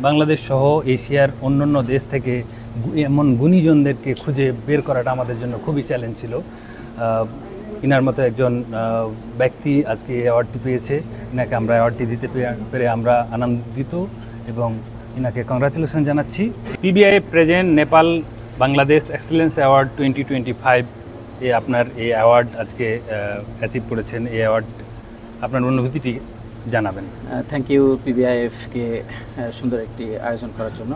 বাংলাদেশ সহ এশিয়ার অন্যান্য দেশ থেকে এমন গুণীজনদেরকে খুঁজে বের করাটা আমাদের জন্য খুবই চ্যালেঞ্জ ছিল। ইনার মতো একজন ব্যক্তি আজকে অ্যাওয়ার্ডটি পেয়েছে। ইনাকে আমরা অ্যাওয়ার্ডটি দিতে পেরে- পেরে আমরা আনন্দিত এবং ইনাকে কংগ্রাচুলেশন জানাচ্ছি। PBI present Nepal Bangladesh excellence award twenty twenty five এ আপনার এই অ্যাওয়ার্ড আজকে অ্যাচিভ করেছেন। এই অ্যাওয়ার্ড আপনার অনুভূতিটি জানাবেন। থ্যাংক ইউ পিবিআইএফকে সুন্দর একটি আয়োজন করার জন্য।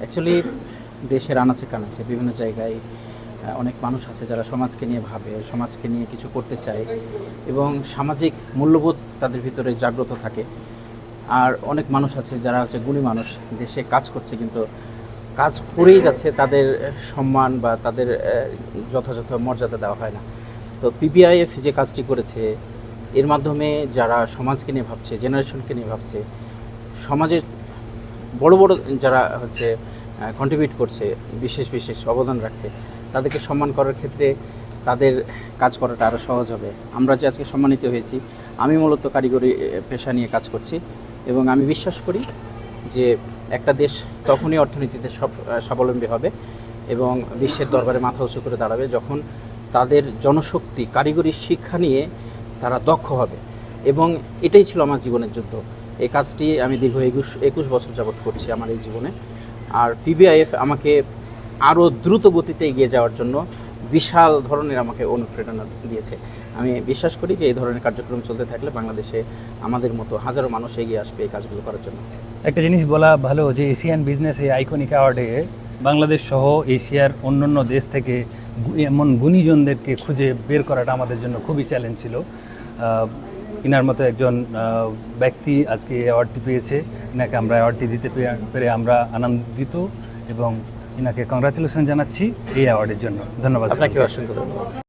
অ্যাকচুয়ালি দেশের আনাচে কানাচে বিভিন্ন জায়গায় অনেক মানুষ আছে যারা সমাজকে নিয়ে ভাবে, সমাজকে নিয়ে কিছু করতে চায় এবং সামাজিক মূল্যবোধ তাদের ভিতরে জাগ্রত থাকে। আর অনেক মানুষ আছে যারা হচ্ছে গুণী মানুষ, দেশে কাজ করছে কিন্তু কাজ করেই যাচ্ছে, তাদের সম্মান বা তাদের যথাযথ মর্যাদা দেওয়া হয় না। তো পিবিআইএফ যে কাজটি করেছে এর মাধ্যমে যারা সমাজকে নিয়ে ভাবছে, জেনারেশনকে নিয়ে ভাবছে, সমাজের বড় বড় যারা হচ্ছে কন্ট্রিবিউট করছে, বিশেষ বিশেষ অবদান রাখছে, তাদেরকে সম্মান করার ক্ষেত্রে তাদের কাজ করাটা আরও সহজ হবে। আমরা যে আজকে সম্মানিত হয়েছি, আমি মূলত কারিগরি পেশা নিয়ে কাজ করছি এবং আমি বিশ্বাস করি যে একটা দেশ তখনই অর্থনীতিতে সব স্বাবলম্বী হবে এবং বিশ্বের দরবারে মাথা উঁচু করে দাঁড়াবে যখন তাদের জনশক্তি, কারিগরি শিক্ষা নিয়ে তারা দক্ষ হবে। এবং এটাই ছিল আমার জীবনের যুদ্ধ। এই কাজটি আমি দীর্ঘ একুশ একুশ বছর যাবৎ করছি আমার এই জীবনে। আর পিবিআইএফ আমাকে আরও দ্রুত গতিতে এগিয়ে যাওয়ার জন্য বিশাল ধরনের আমাকে অনুপ্রেরণা দিয়েছে। আমি বিশ্বাস করি যে এই ধরনের কার্যক্রম চলতে থাকলে বাংলাদেশে আমাদের মতো হাজারো মানুষ এগিয়ে আসবে এই কাজগুলো করার জন্য। একটা জিনিস বলা ভালো যে এশিয়ান বিজনেস আইকনিক অ্যাওয়ার্ডে বাংলাদেশ সহ এশিয়ার অন্যান্য দেশ থেকে এমন গুণীজনদেরকে খুঁজে বের করাটা আমাদের জন্য খুবই চ্যালেঞ্জ ছিল। ইনার মতো একজন ব্যক্তি আজকে এই অ্যাওয়ার্ডটি পেয়েছে। ইনাকে আমরা অ্যাওয়ার্ডটি দিতে পেরে- আমরা আনন্দিত এবং ইনাকে কংগ্রাচুলেশন জানাচ্ছি এই অ্যাওয়ার্ডের জন্য। ধন্যবাদ আপনাকে অসংখ্য ধন্যবাদ।